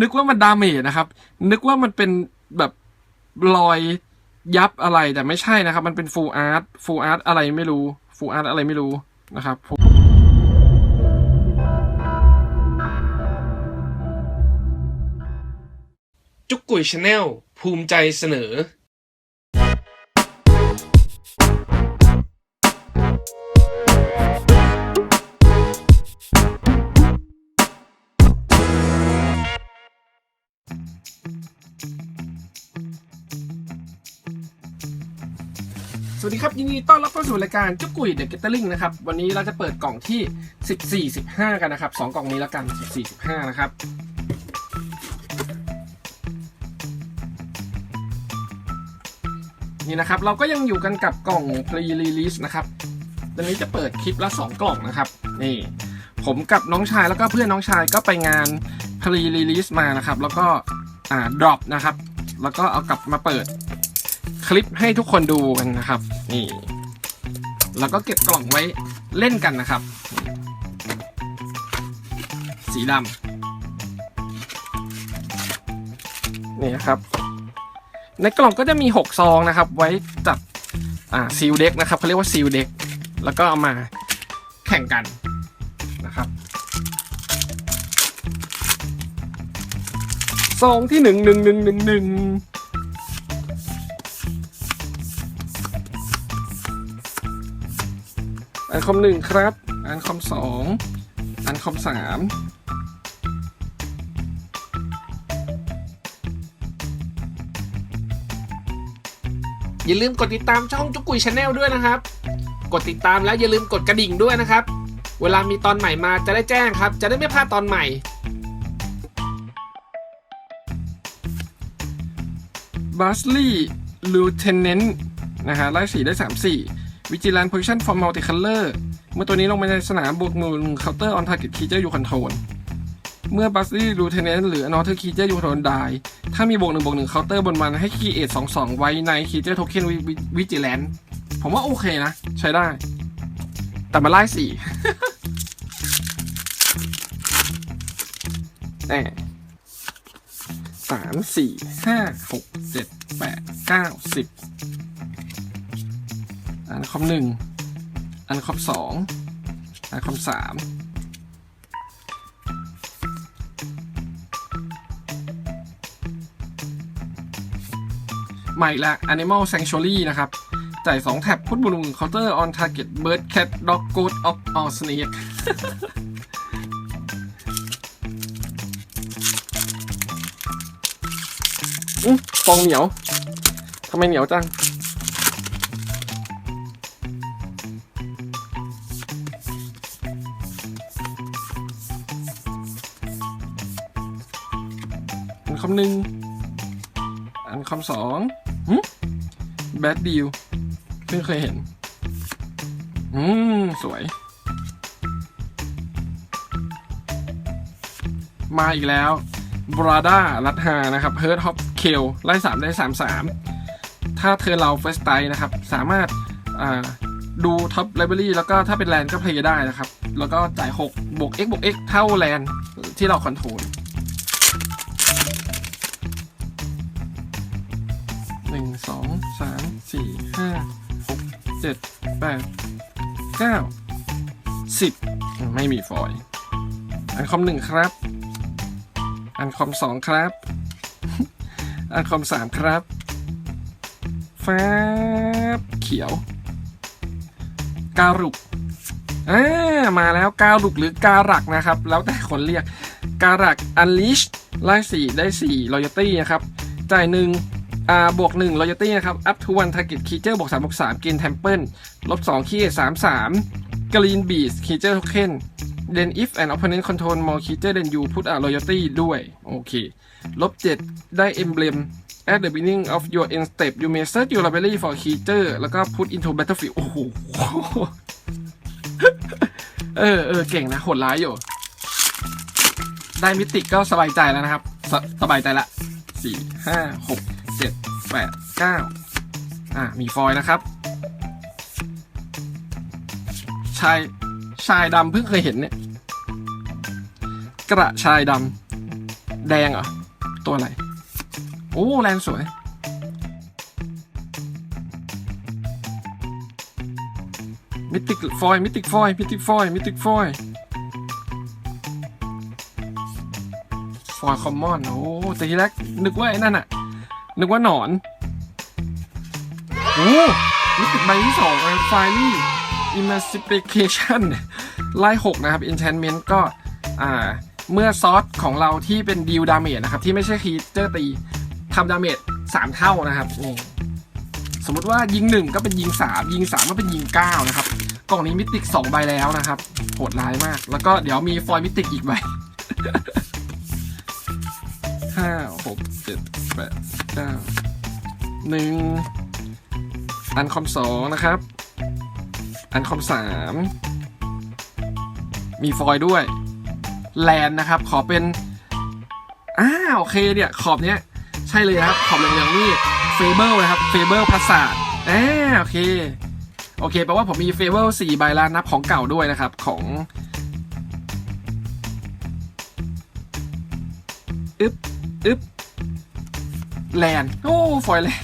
นึกว่ามันดาเมจนะครับ นึกว่ามันเป็นแบบรอยยับอะไรแต่ไม่ใช่นะครับ มันเป็นฟูลอาร์ตฟูลอาร์ตอะไรไม่รู้ฟูลอาร์ตอะไรไม่รู้นะครับจุกกุยชาแนลภูมิใจเสนอ วัสดีครับ ยินดีต้อนรับเข้าสู่รายการจุกกุยเดอะเกตเตอร์ลิงนะครับ วันนี้เราจะเปิดกล่องที่ 14 15 กันนะครับ 2 กล่องนี้แล้วกัน 14 15 นะครับ นี่นะครับ เราก็ยังอยู่กันกับกล่อง pre-release นะครับตอนนี้จะเปิดคลิปละ 2 กล่องนะครับ นี่ ผมกับน้องชายแล้วก็เพื่อนน้องชายก็ไปงาน pre-release มานะครับ แล้วก็อ่า drop นะครับ แล้วก็เอากลับมาเปิดคลิปให้ทุกคนดูกันนะครับ นี่ แล้วก็เก็บกล่องไว้เล่นกันนะครับ สีดำนี่นะครับ ในกล่องก็จะมี 6 ซองนะครับ ไว้จับซีลเด็กนะครับเขาเรียกว่าซีลเด็กแล้วก็เอามาแข่งกันนะครับซองที่หนึ่งหนึ่งหนึ่งหนึ่งหนึ่ง อันคอมหนึ่งครับ อันคอมสองอันคอมสามอย่าลืมกดติดตามช่องจุกุยชาแนลด้วยนะครับ กดติดตามแล้วอย่าลืมกดกระดิ่งด้วยนะครับ เวลามีตอนใหม่มาจะได้แจ้งครับ จะได้ไม่พลาดตอนใหม่ b a s l e y Lieutenant นะฮะไล่สีได้ วิจิลันโพซิชันฟอร์มัลติคัลเลอร์เมื่อตัวนี้ลงไปในสนามบวกมูลเคาน์เตอร์ออนทาร์เก็ตคีเจอร์ยูคอนโทนเมื่อบัสตี้รูเทเนนหรืออนอเทอร์คีเจอร์ยูโทนไดถ้ามีบวกหนึ่งบวกหนึ่งเคาน์เตอร์บนมันให้คีเอทสองสองไว้ในคีเจอร์โทเค็นวิจิแลนผมว่าโอเคนะ ใช้ได้ แต่มาไล่สี่แน่สามสี่ห้าหกเจ็ดแปดเก้าสิบ อันคอมหนึ่งอันคอมสองอันคอมสามใหม่ละ Animal Sanctuary นะครับ จ่าย 2 แท็บพุทบุลุงเคาน์เตอร์ on target bird cat dog goat of all snake อืมฟองเหนียว ทำไมเหนียวจัง อันคำหนึ่งอันคำสองแบดดิวเพิ่งเคยเห็น อืม สวย มาอีกแล้วบราดาลัดฮานะครับเฮิร์ h ฮอปเคลไล่สามได้สามสามถ้าเธอเราเฟสไตนะครับ สามารถดูท็อปไลบรารีแล้วก็ถ้าเป็นแลนก็เพลย์ได้นะครับ แล้วก็จ่าย 6 บวก x บวก x เท่าแลนที่เราคอนโทรล หนึ่งสองสามสี่ห้าหกเจ็ดแปดเก้าสิบไม่มีฟอยล์อันคอมหนึ่งครับ อันคอมสองครับ อันคอมสามครับฟ้าบเขียว การุกอ่ามาแล้วการุกหรือการักนะครับ แล้วแต่คนเรียก การักอันลิชไล่สี่ได้สี่รอยตี้นะครับ จ่ายหนึ่ง อ่าบวกหนึ่งรอยตี้นะครับ up to one target creature บวกสามบวกสามกิน temple ลบสองขี้สามสาม green beast creature token then if an opponent control more creature then you put a loyalty ด้วย โอเค ลบเจ็ดได้ emblem at the beginning of your end step you may search your library for creature แล้วก็ put into battlefield โอ้โห เออเออเก่งนะโหดร้ายอยู่ ได้มิติก็สบายใจแล้วนะครับสสบายใจละสี่ห้าหก แปดเก้าอ่ามีฟอยนะครับ ชายชายดำเพิ่งเคยเห็นเนี่ย กระชายดำแดงเหรอ ตัวอะไร โอ้แลนสวยมิติกฟอยมิติกฟอยมิติกฟอยมิติกฟอยฟอยคอมมอน โอ้แต่ทีแรกนึกว่าไอ้นั่นอะ นึกว่าหนอนโอ้มิติกใบที่สองไฟลี่ Emancipation ไล่หกนะครับ Enchantment ก็อ่าเมื่อซอสของเราที่เป็นดีลดาเมจนะครับ ที่ไม่ใช่คีเจอร์ตีทำดาเมจสามเท่านะครับนี่สมมติว่ายิงหนึ่งก็เป็นยิงสามยิงสามก็เป็นยิงเก้านะครับ กล่องนี้มิติกสองใบแล้วนะครับ โหดร้ายมาก แล้วก็เดี๋ยวมีฟอยล์มิติกอีกใบห้าหกเจ็ดแปด เก้าหนึ่งอันคอมสองนะครับ อันคอมสามมีฟอยล์ด้วยแลนนะครับ ขอเป็นอ้าโอเคเนี่ย ขอบเนี้ย ใช่เลยครับ ขอบเหลืองๆนี่เฟเบิลนะครับเฟเบิลพัสสาอ่าโอเค โอเคแปลว่าผมมีเฟเบิลสี่ใบแล้วนับของเก่าด้วยนะครับ ของอึ๊บอึ๊บ แลนโอ้ฟอยแลน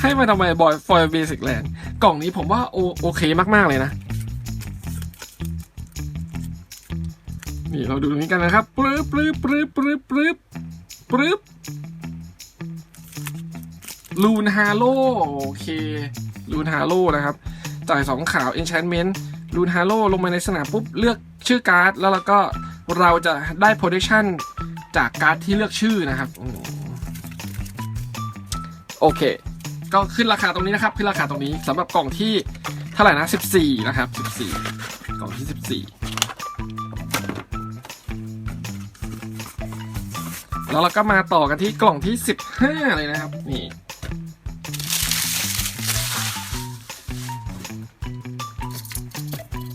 ให้มาทำไมบอยฟอยเบสิกแลนกล่องนี้ผมว่าโอโอเคมากๆเลยนะ นี่เราดูตรงนี้กันนะครับปรึ๊บปรึ๊บปรึ๊บปรึ๊บปรึ๊บปรึ๊บลูนฮาโลโอเคลูนฮาโลนะครับ จ่ายสองขาว enchantment ลูนฮาโลลงมาในสนามปุ๊บ เลือกชื่อการ์ด แล้วเราก็เราจะได้ protection จากการ์ดที่เลือกชื่อนะครับ โอเค ก็ขึ้นราคาตรงนี้นะครับ ขึ้นราคาตรงนี้สำหรับกล่องที่เท่าไหร่นะ14 นะครับ 14 กล่องที่ 14 แล้วเราก็มาต่อกันที่กล่องที่ 15 เลยนะครับ นี่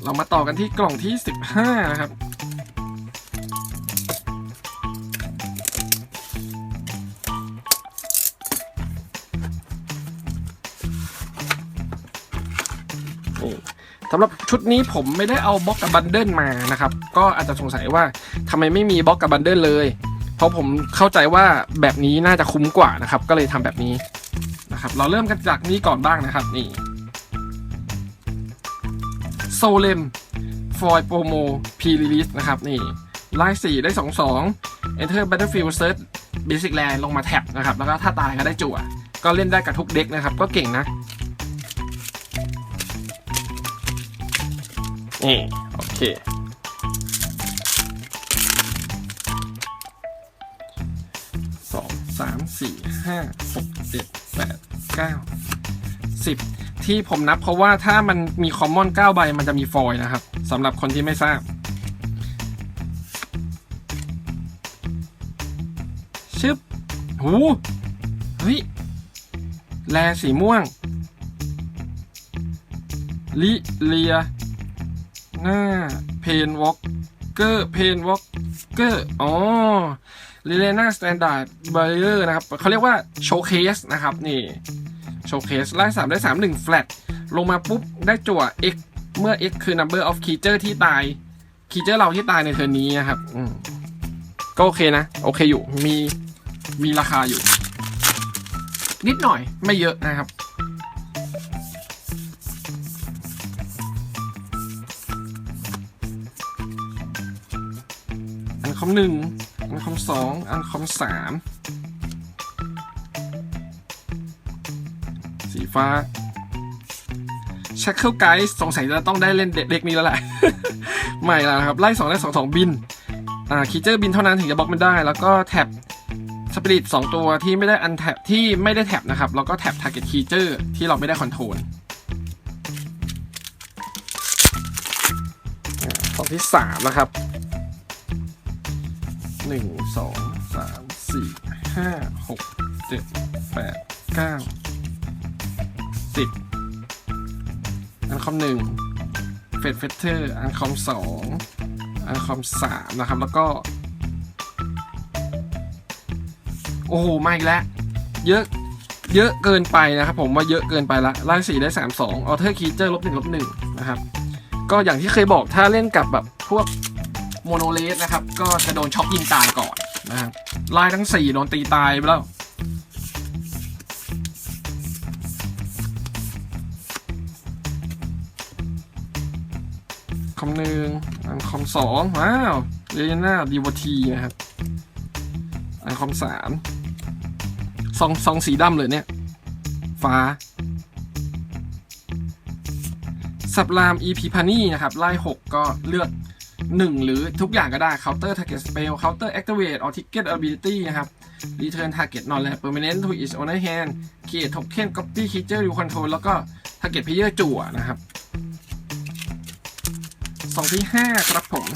เรามาต่อกันที่กล่องที่ 15 นะครับ สำหรับชุดนี้ผมไม่ได้เอาบล็อกกับบันเดิลมานะครับ ก็อาจจะสงสัยว่าทำไมไม่มีบล็อกกับบันเดิลเลย เพราะผมเข้าใจว่าแบบนี้น่าจะคุ้มกว่านะครับ ก็เลยทำแบบนี้นะครับ เราเริ่มกันจากนี้ก่อนบ้างนะครับนี่โซเลมฟอยโปรโมพีรีลิสนะครับนี่ไล่สี่ได้สองสอง Enter Battlefield Search Basic Land ลงมาแท็บนะครับ แล้วก็ถ้าตายก็ได้จั่วก็เล่นได้กับทุกเด็กนะครับ ก็เก่งนะ นี่โอเคสองสามสี่ห้าหกเจ็ดแปดเก้าสิบที่ผมนับเพราะว่าถ้ามันมีคอมมอนเก้าใบมันจะมีฟอยนะครับสำหรับคนที่ไม่ทราบ ชึบหูเฮ้ย แลสีม่วง ลิเลีย หน้าเพนวอล์กเกอร์เพนวอล์กเกอร์อ๋อลิเลน่าสแตนดาร์ดเบรเออร์นะครับเขาเรียกว่าโชว์เคสนะครับ นี่โชว์เคสไล่สามได้สามหนึ่งแฟลตลงมาปุ๊บ ได้จั่ว x เมื่อ x คือ number of creature ที่ตาย creature เราที่ตายในเทอร์นนี้นะครับอืก็โอเคนะ โอเคอยู่มีมีราคาอยู่ นิดหน่อยไม่เยอะนะครับ คอมหนึ่งอันคอมสองอันคอมสามสีฟ้าชักเคิลไกด์สงสัยจะต้องได้เล่นเด็กนี้แล้วแหละไม่แล้วนะครับ ไล่สองได้สองสองบิน อ่าคีเจอร์บินเท่านั้นถึงจะบล็อกมันได้ แล้วก็แท็บสปิริตสองตัวที่ไม่ได้อันแท็บที่ไม่ได้แท็บนะครับ แล้วก็แท็บทาร์เก็ตคีเจอร์ที่เราไม่ได้คอนโทรลสองที่สามนะครับ หนึ่งสองสามสี่ห้าหกเจ็ดแปดเก้าสิบอันคอมหนึ่งเฟดเฟเตอร์อันคอมสองอันคอมสามนะครับ แล้วก็ โอ้โหมาอีกแล้วเยอะเยอะเกินไปนะครับผมว่าเยอะเกินไปละไล่สี่ได้สามสองออเทอร์คีเจอร์ลบหนึ่งลบหนึ่งนะครับ ก็อย่างที่เคยบอกถ้าเล่นกับแบบพวก โมโนเลสนะครับ ก็จะโดนช็อกยิงตายก่อนนะครับไล่ทั้ง 4 โดนตีตายไปแล้วคำหนึ่งอันคำสองว้าวเรยน่าดีวทีนะครับ อันคำสามซองซองสีดำเลยเนี่ย ฟ้า สับราม EP พานี่นะครับ ไล่6ก็เลือก 1 หรือทุกอย่างก็ได้ Counter Target Spell Counter Activate or Ticket Ability นะครับ Return Target Non Land Permanent to its owner hand Create Token Copy Creature you control แล้วก็ Target Player จั่วนะครับสองที่ห้าครับผม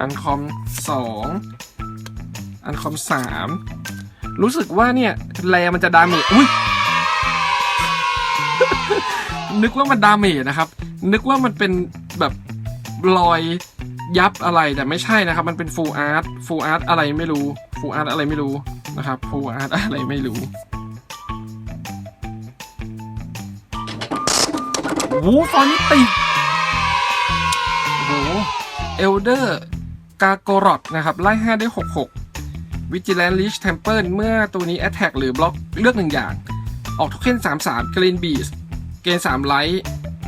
อันคอมสอง อันคอมสามรู้สึกว่าเนี่ยแรมันจะดาเมจอุ้ยนึกว่ามันดาเมจนะครับ นึกว่ามันเป็นแบบรอยยับอะไรแต่ไม่ใช่นะครับ มันเป็นฟูลอาร์ตฟูลอาร์ตอะไรไม่รู้ฟูลอาร์ตอะไรไม่รู้นะครับฟูลอาร์ตอะไรไม่รู้วูฟอนิติโอ้โหเอลเดอร์กาโกรอดนะครับ ไล่5ได้ 66 วิจิแลนลิชเทมเพิลเมื่อตัวนี้ Attack หรือบล็อกเลือกหนึ่งอย่าง ออกโทเค็น33กรีนบีสเกณฑ์3ไลท์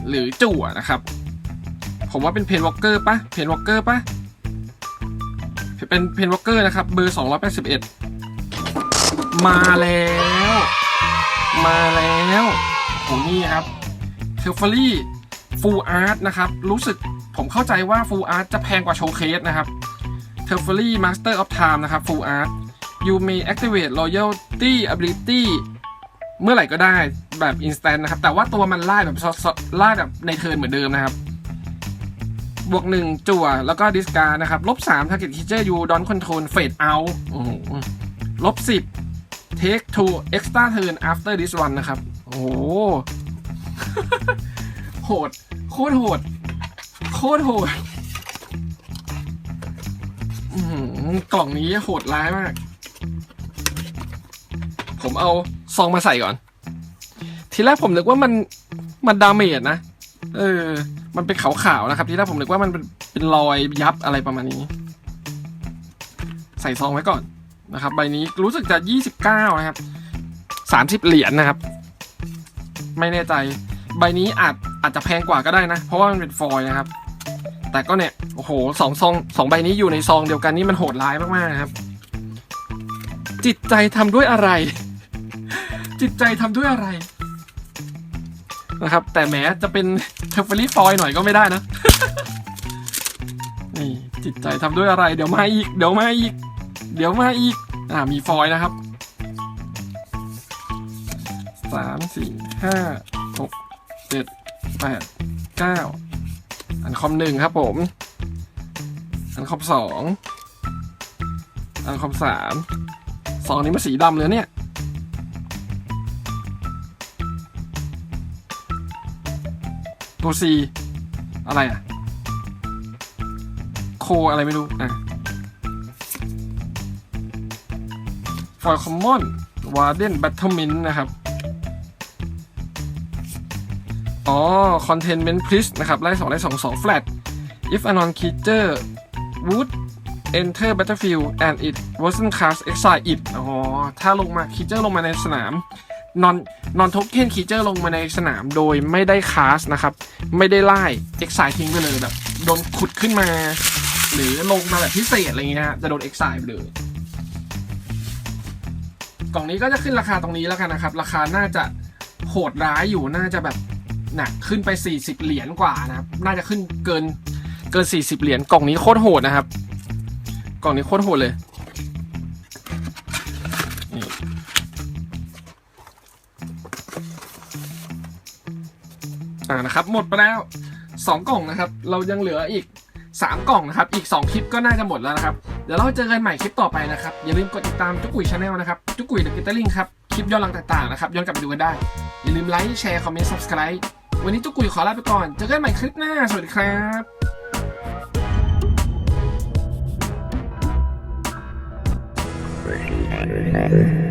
หรือจั่วนะครับ ผมว่าเป็นเพนวอลเกอร์ปะเพนวอลเกอร์ปะเป็นเพนวอลเกอร์นะครับ เบอร์ 281 มาแล้ว มาแล้วโหนี่ครับเทลฟอรี่ฟูลอาร์ตนะครับ รู้สึกผมเข้าใจว่าฟูลอาร์ตจะแพงกว่าโชว์เคสนะครับ เทลฟอรี่มาสเตอร์ออฟไทม์นะครับฟูลอาร์ต you may activate loyalty ability เมื่อไหร่ก็ได้แบบ instant นะครับ แต่ว่าตัวมันไล่แบบไล่แบบในเทิร์นเหมือนเดิมนะครับ บวกหนึ่งจั่วแล้วก็ดิสการ์นะครับ ลบสาม target creature you don't control fade out โอ้โหลบสิบ take to extra turn after this one นะครับ โอ้โห โหด โคตรโหด โคตรโหด กล่องนี้โหดร้ายมาก ผมเอาซองมาใส่ก่อน ทีแรกผมนึกว่ามันมันดาเมจนะ เออ มันเป็นขาวๆนะครับ ทีแรกผมนึกว่ามันเป็นเป็นรอยยับอะไรประมาณนี้ ใส่ซองไว้ก่อนนะครับ ใบนี้รู้สึกจะ 29 นะครับ 30 เหรียญนะครับ ไม่แน่ใจ ใบนี้อาจอาจจะแพงกว่าก็ได้นะ เพราะว่ามันเป็นฟอยนะครับ แต่ก็เนี่ย โอ้โหสองซองสองใบนี้อยู่ในซองเดียวกันนี่มันโหดร้ายมากๆนะครับ จิตใจทำด้วยอะไร จิตใจทำด้วยอะไร นะครับ แต่แม้จะเป็นเทฟเฟอรี่ฟอยหน่อยก็ไม่ได้นะนี่จิตใจทำด้วยอะไร เดี๋ยวมาอีก เดี๋ยวมาอีก เดี๋ยวมาอีก อ่ามีฟอยนะครับสามสี่ห้าหกเจ็ดแปดเก้า อันคอมหนึ่งครับผม อันคอมสองอันคอมสามสองนี้มาสีดำเลยเนี่ยตัว C อะไรอะ โคอะไรไม่รู้ อะ for common warden battlement นะครับ อ๋อ containment priest นะครับไล่สองไล่สองสอง flat if a non creature would enter battlefield and it wasn't cast exile it อ๋อ ถ้าลงมา creature ลงมาในสนาม non non token creature ลงมาในสนามโดยไม่ได้ cast นะครับ ไม่ได้ไล่ exile ทิ้งไปเลยแบบโดนขุดขึ้นมา หรือลงมาแบบพิเศษอะไรเงี้ยฮะจะโดน exile ไปเลยกล่องนี้ก็จะขึ้นราคาตรงนี้แล้วกันนะครับ ราคาน่าจะโหดร้ายอยู่น่าจะแบบ หนักขึ้นไป 40 เหรียญกว่านะครับ น่าจะขึ้นเกินเกิน 40 เหรียญกล่องนี้โคตรโหดนะครับ กล่องนี้โคตรโหดเลยนี่อ่านะครับ หมดไปแล้ว 2 กล่องนะครับ เรายังเหลืออีก 3 กล่องนะครับ อีก 2 คลิปก็น่าจะหมดแล้วนะครับ เดี๋ยวเราเจอกันใหม่คลิปต่อไปนะครับ อย่าลืมกดติดตามจุกุยชาแนลนะครับจุกกุยเดอะกิตเตอร์ลิงครับ คลิปย้อนหลังต่างๆนะครับ ย้อนกลับไปดูกันได้ อย่าลืมไลค์ แชร์ คอมเมนต์ subscribe วันนี้จุกกุยขอลาไปก่อน เจอกันใหม่คลิปหน้า สวัสดีครับ